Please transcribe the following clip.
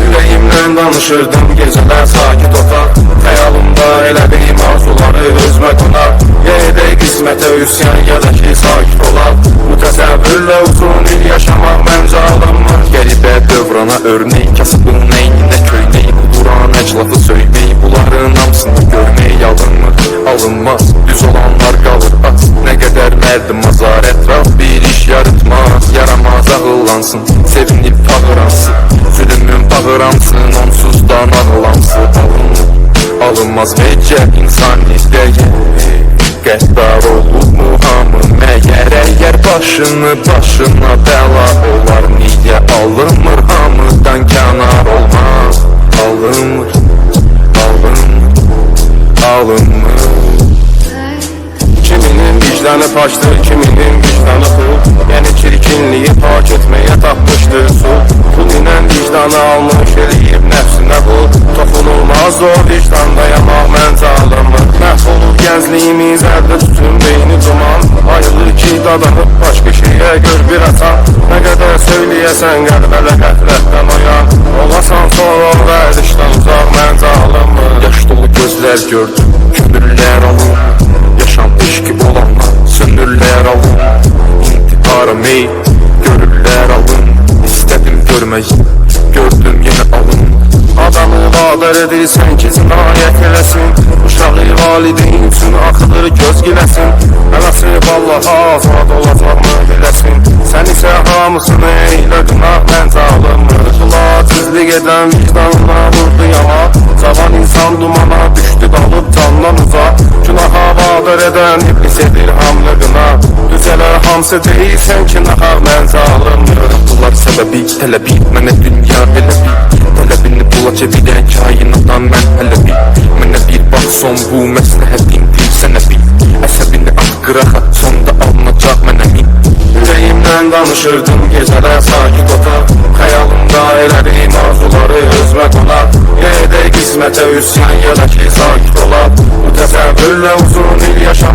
Yüreğimden danışırdım geceler sakit otar Xəyalımda elə bir arzuları özümə qonar Yenə də qismətə üsyan gələk ki sakit olar Bu təsəvvürlə uzun il yaşamaq məncə alınmır Qəribə dövrana örneğin ağıllansın Sevinib bağıransın Zülümün bağıransın Onsuz da nağılansın Alınmır Alınmaz vecə insan istəyir Qəddar olub mu hamı məyər Əgər başını başına bəla olar Niyə alınmır hamıdan kənar olmaz vicdanı paçdır, kiminin vicdanı pul Yəni çirkinliyi pak etməyə tapmışdır su. Pul ilə vicdanı almış eləyib nəfsinə qul Toxunulmaz o vicdanda yamaq məncə alınmır Məhv olur gəncliyimiz, əldə tutun beyni duman. Ayılır ki dadanıb başqa şeyə gör bir atan Nə qədər söyləyəsən qəlbələ qəflətdən oyan. Olasan sonra vərdişdən uzaq məncə alınmır Yaş dolu gözlər gördüm, könüllər alın Görməyi, gördüm yenə alın. Adamı vadar edirsən ki cinayət eləsin Uşağı valideyn üçün axıdır göz giləsin Mənası vallaha azad olacaqmı biləsin Sən isə hamısını eylə günah məncə alınmır Xilacizlik edən vicdanına edən iblis edir hamlığına Düzələr hamısı deyilsən ki nahaq məncə alınmır Bunlar səbəbi, tələbi, mənə dünya belə bir. Tələbini bula çevirən kainatdan mən hələ bir. Mənə bir bax son bu məsləhətimdir sənə bir Əsəbini at qırağa, sonda alınacaq mənə min. Ürəyimdən danışırdım gecələr sakit otar Xəyalımda elədiyim arzuları özmə qonar Yedək qismətə üsyan ya da ki sakit olar Bu təsəvvürlə uzun il yaşamaq